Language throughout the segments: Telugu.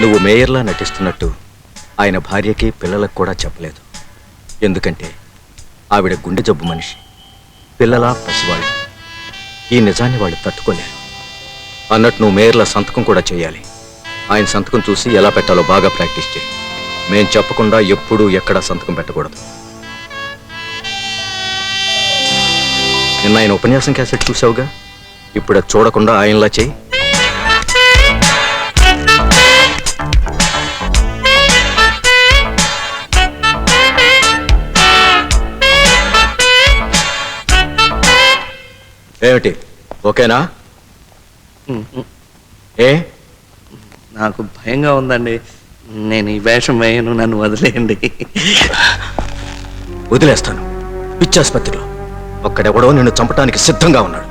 నువ్వు మేయర్లా నటిస్తున్నట్టు ఆయన భార్యకి పిల్లలకు కూడా చెప్పలేదు. ఎందుకంటే ఆవిడ గుండె జబ్బు మనిషి పిల్లలా పసివాళ్ళు. ఈ నిజాన్ని వాళ్ళు తట్టుకోలేరు. అన్నట్టు నువ్వు మేయర్ల సంతకం కూడా చేయాలి. ఆయన సంతకం చూసి ఎలా పెట్టాలో బాగా ప్రాక్టీస్ చేయి. మేం చెప్పకుండా ఎప్పుడూ ఎక్కడా సంతకం పెట్టకూడదు. నిన్న ఆయన ఉపన్యాసం క్యాసెట్ చూసావుగా ఇప్పుడు అది చూడకుండా ఆయనలా చేయి. ఏమిటి? ఓకేనా? ఏ? నాకు భయంగా ఉందండి. నేను ఈ వేషం వేయను నన్ను వదిలేయండి. వదిలేస్తాను. పిచ్చాసుపత్రిలో. ఒక్కడెవడో నిన్ను చంపడానికి సిద్ధంగా ఉన్నాడు.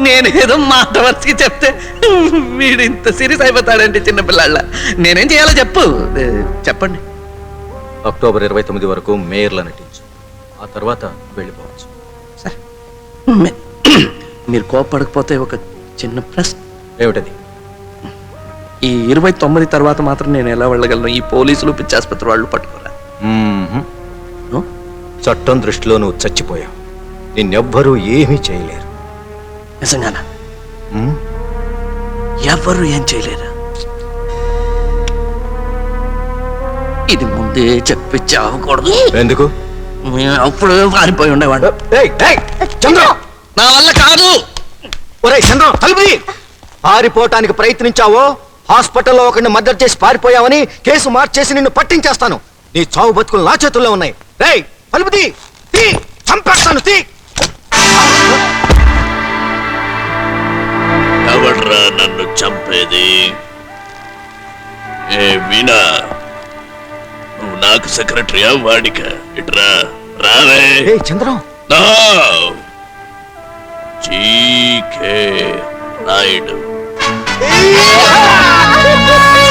నేనేదో మాట వరుసకి చెప్తే వీడు ఇంత సీరియస్ అయిపోతాడండి చిన్నపిల్లాళ్ళ నేనేం చేయాలో చెప్పు. చెప్పండి. అక్టోబర్ ఇరవై తొమ్మిది వరకు మేయర్లా నటించు. ఆ తర్వాత వెళ్ళిపోవచ్చు. మీరు కోపడకపోతే ఒక చిన్న ప్రశ్న. ఏమిటది? ఈ ఇరవై తొమ్మిది తర్వాత మాత్రం నేను ఎలా వెళ్ళగలను? ఈ పోలీసులు పిచ్చాసుపత్రి వాళ్ళు పట్టుకోరా? చట్టం దృష్టిలో నువ్వు చచ్చిపోయావు. నిన్నెవ్వరూ ఏమీ చేయలేరు. నిజంగానా? ఎవరు ఏం చేయలేరా? ఇది ముందే చెప్పి చావకూడదు ఎందుకు? అప్పుడు పారిపోయి ఉండేవాడు. ఏయ్, ఏయ్, చంద్రం! నా వల్ల కాదు! ఒరేయ్ చంద్రం తలుపు తీ. పారిపోవటానికి ప్రయత్నించావో హాస్పిటల్లో ఒకరిని మద్దతు చేసి పారిపోయావని కేసు మార్చేసి నిన్ను పట్టించేస్తాను. నీ చావు బతుకులు నా చేతుల్లో ఉన్నాయి. రేయ్ తలుపు తీ తీ చంపేస్తాను తీ ఎవడ్రా నన్ను చంపేది? ఏ మీనా? నువ్వు నాకు సెక్రటరీయా వాడిక ఇట్రా రావే. ఏయ్ చంద్రం జీకే నాయుడు!